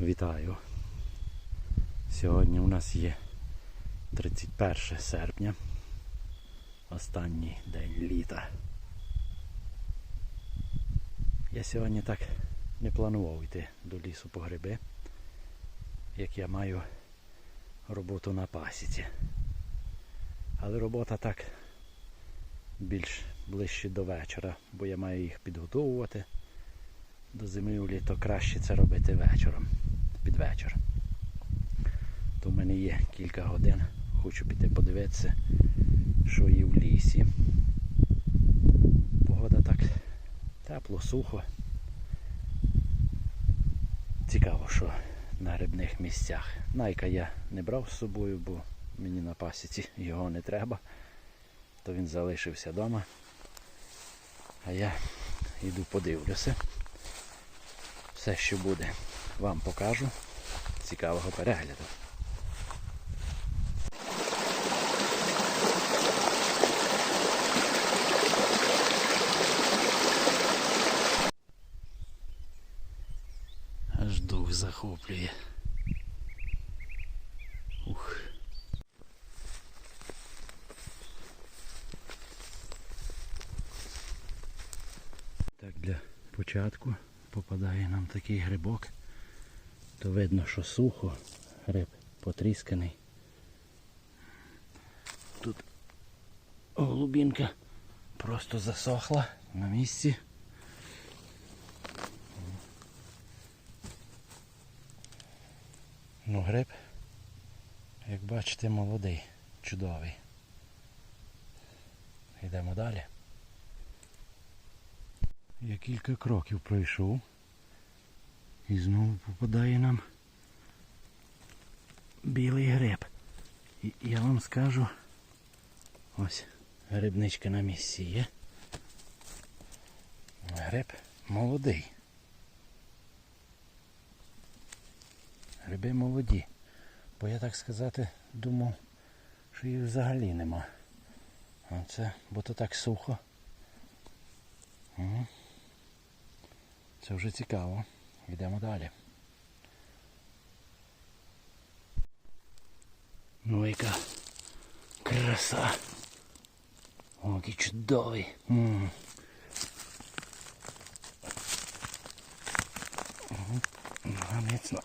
Вітаю. Сьогодні у нас є 31 серпня, останній день літа. Я сьогодні так не планував йти до лісу по гриби, як я маю роботу на пасіці. Але робота так більш ближче до вечора, бо я маю їх підготовувати до зимівлі, то краще це робити вечором, під вечір. То в мене є кілька годин. Хочу піти подивитися, що є в лісі. Погода так тепло, сухо. Цікаво, що на грибних місцях. Найка я не брав з собою, бо мені на пасіці його не треба. То він залишився вдома. А я йду подивлюся. Все, що буде, вам покажу. Цікавого перегляду. Аж дух захоплює. Так, для початку попадає нам такий грибок, то видно, що сухо, гриб потрісканий. Тут голубінка просто засохла на місці. Ну, гриб, як бачите, молодий, чудовий. Йдемо далі. Я кілька кроків пройшов і знову попадає нам білий гриб. І я вам скажу, ось грибничка на місці є. Гриб молодий. Гриби молоді. Бо я так сказати думав, що їх взагалі нема. А це, бо то так сухо. Це вже цікаво. Йдемо далі. Ну яка краса. О, який чудовий. М. -м. Нога міцно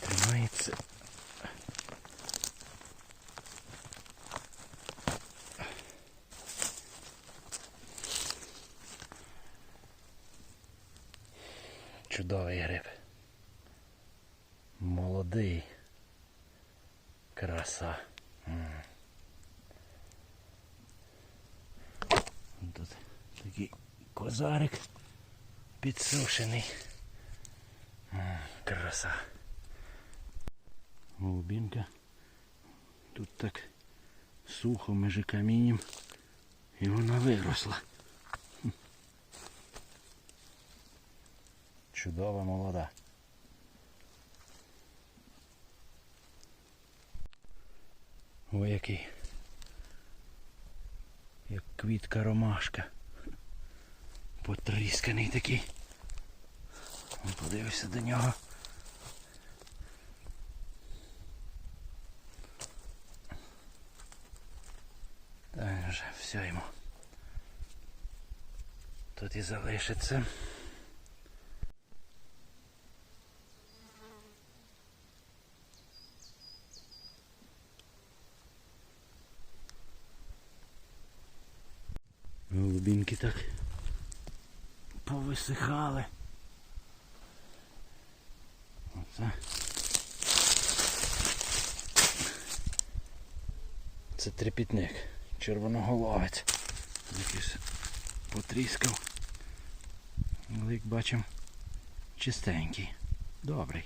тримається. Чудовий гриб. Молодий. Краса. М. Тут такий козарик підсушений. Краса. Голубінка. Тут так сухо між камінням і вона виросла. Чудова молода. Ой, який. Як квітка ромашка. Потрісканий такий. Подивишся до нього. Та вже все йому. Тут і залишиться. Голубінки так повисихали. Оце. Це трепітник, червоноголовець. Якийсь потріскав. Але як бачимо, чистенький, добрий.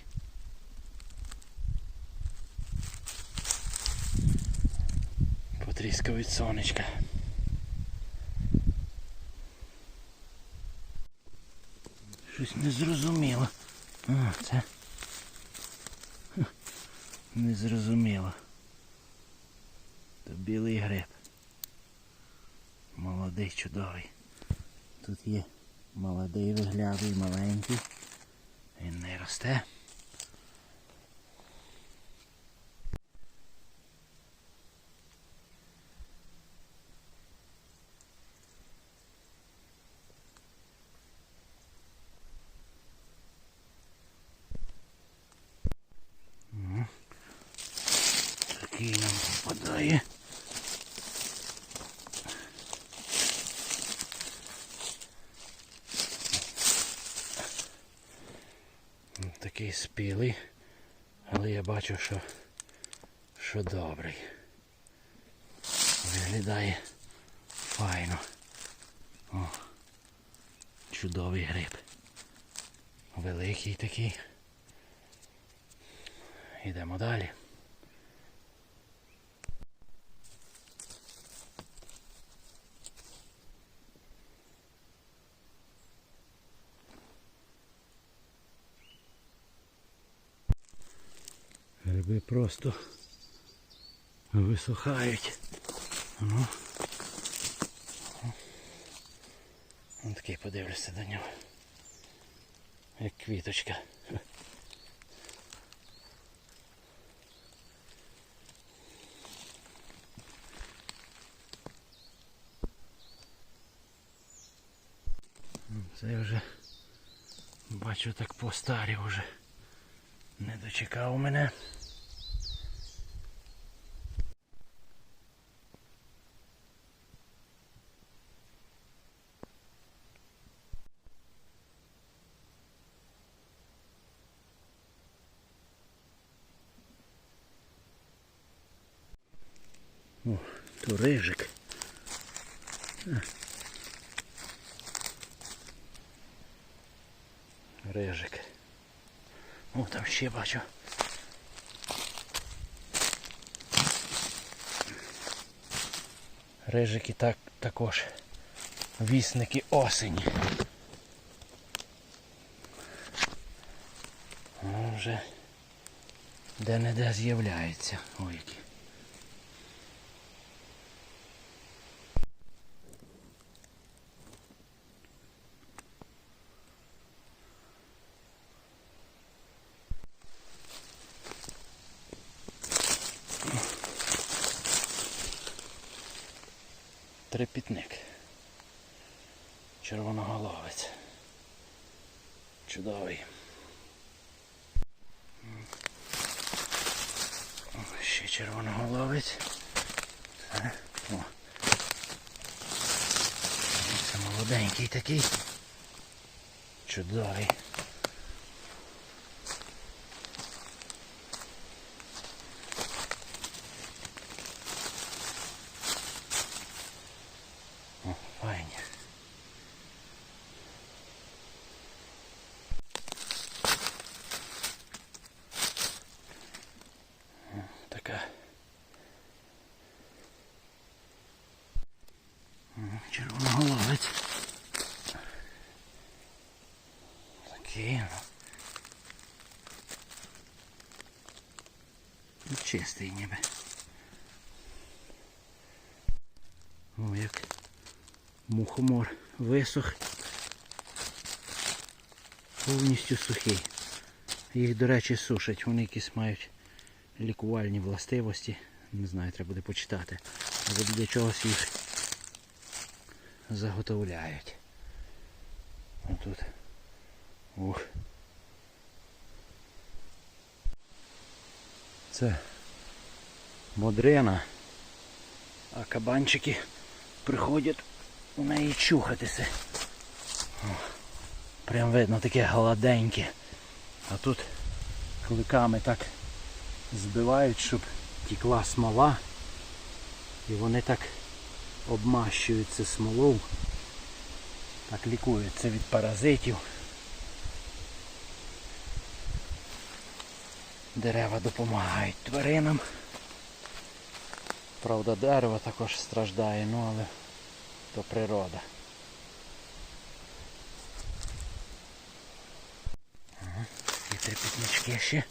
Потріскав від сонечка. Щось незрозуміло. А, це. Незрозуміло. То білий гриб. Молодий, чудовий. Тут є молодий виглядий, маленький. Він не росте. такий нам попадає. М, Такий спілий, але я бачу, що, що добрий. Виглядає файно. О, чудовий гриб. Великий такий. Йдемо далі. Гриби просто висухають. Ну. Ось такий подивлюся до нього. Як квіточка. Це я вже бачу так постарів уже. Не дочекав мене. О, то рижик. Рижик. О, там ще бачу. Рижики так, також вісники осені. Ну, вже де-не-де з'являється. Ой, які. Трепітник. Червоноголовець. Чудовий. Ще червоноголовець. О. Це молоденький такий. Чудовий. О, файні. О, Така. О, Червоноголовець. Такий. ну. Ну, Чистий ніби. О, як мухомор висох. Повністю сухий. Їх, до речі, сушать. Вони якісь мають лікувальні властивості. Не знаю, треба буде почитати. Але для чогось їх заготовляють. Отут. Ух. Це модрина. А кабанчики приходять у неї чухатися. Прям видно таке гладеньке. А тут кликами так збивають, щоб тікла смола. І вони так обмащуються смолою. Так лікуються від паразитів. Дерева допомагають тваринам. Правда, дерево також страждає, ну але то природа. І трепетнички ще.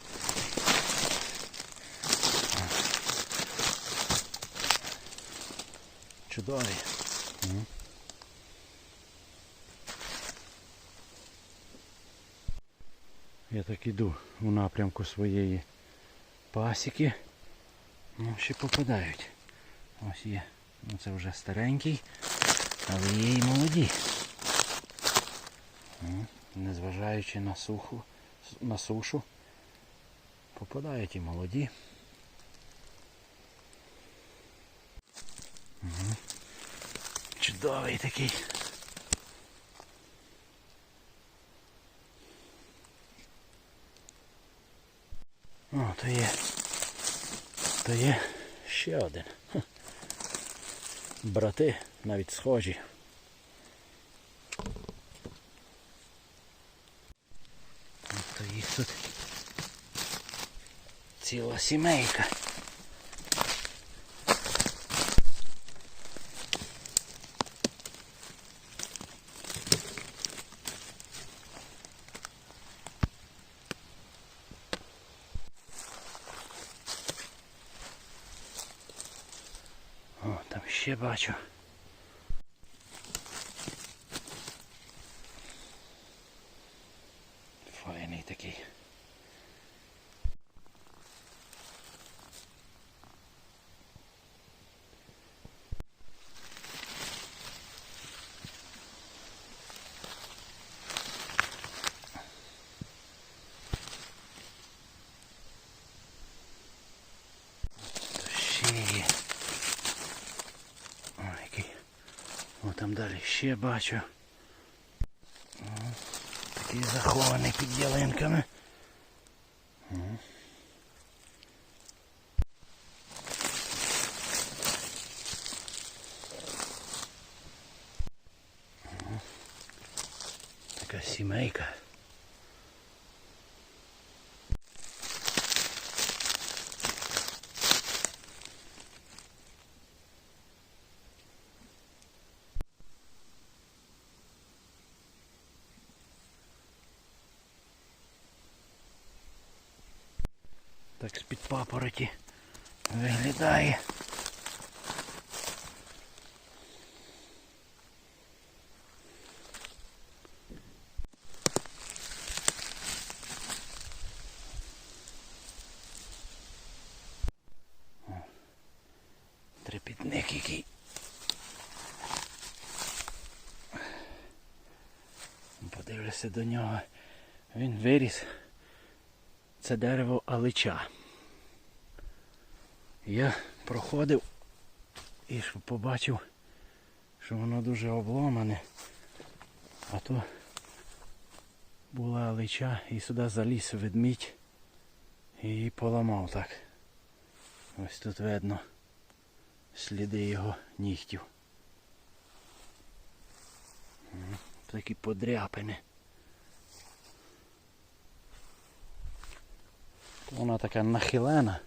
Чудові. Я так іду у напрямку своєї пасіки. Ну, ще попадають. Ось є. Ну це вже старенький, але є і молоді. Незважаючи на суху, на сушу, попадають і молоді. Чудовий такий. О, то є. То є ще один. Брати навіть схожі. От їх тут ціла сімейка. О, там ще бачу. далі ще бачу. О, такий захований під ялинками. О. О. Така сімейка. Папороті виглядає. Трепітник який. Подивлюся до нього. Він виріс. Це дерево алича. Я проходив і побачив, що воно дуже обломане. А то була алича і сюди заліз ведмідь і поламав так. Ось тут видно сліди його нігтів. Такі подряпини. Вона така нахилена.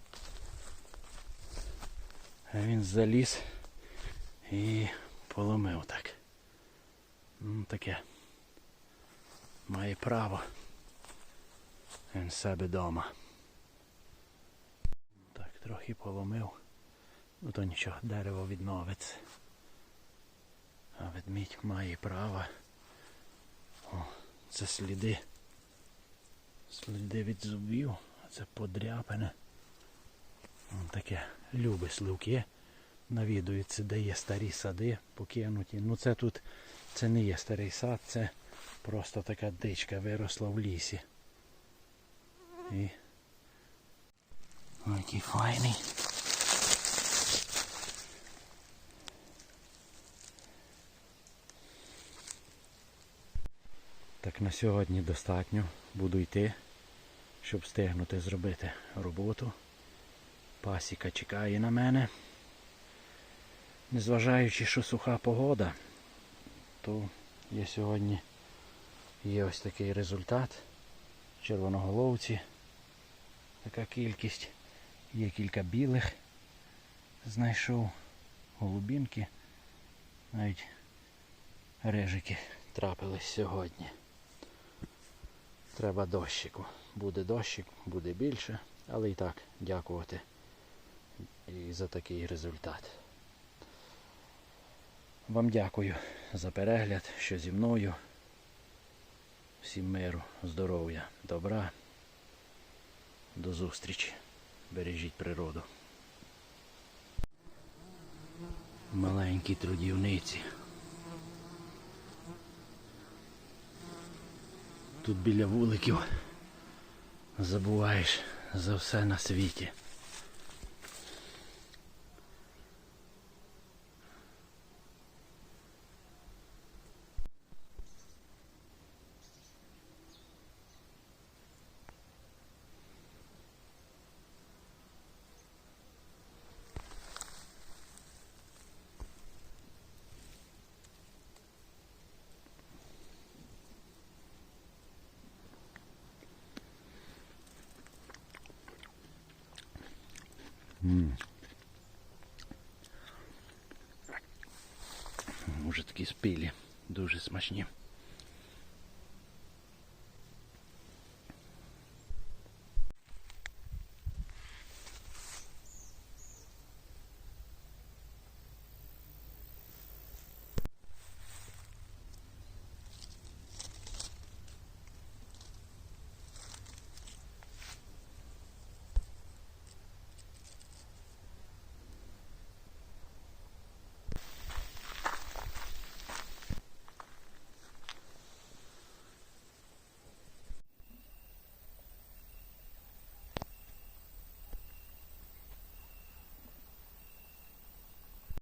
А він заліз і поломив так. Ну, таке. Має право. Він себе вдома. Так, трохи поломив. Ну то нічого, дерево відновиться. А ведмідь має право. О, це сліди. Сліди від зубів. А це подряпане. Вон таке любе сливки. Навідується, де є старі сади покинуті. Ну це тут це не є старий сад, це просто така дичка виросла в лісі. І... Ой, який файний. Так на сьогодні достатньо. Буду йти, щоб встигнути зробити роботу. Пасіка чекає на мене. Незважаючи, що суха погода, то є сьогодні є ось такий результат. Червоноголовці. Така кількість. Є кілька білих. Знайшов голубінки. Навіть режики трапились сьогодні. Треба дощику. Буде дощик, буде більше, але і так дякувати і за такий результат. Вам дякую за перегляд, що зі мною. Всім миру, здоров'я, добра. До зустрічі. Бережіть природу. Маленькі трудівниці. Тут біля вуликів забуваєш за все на світі. Може такі спілі, дуже смачні.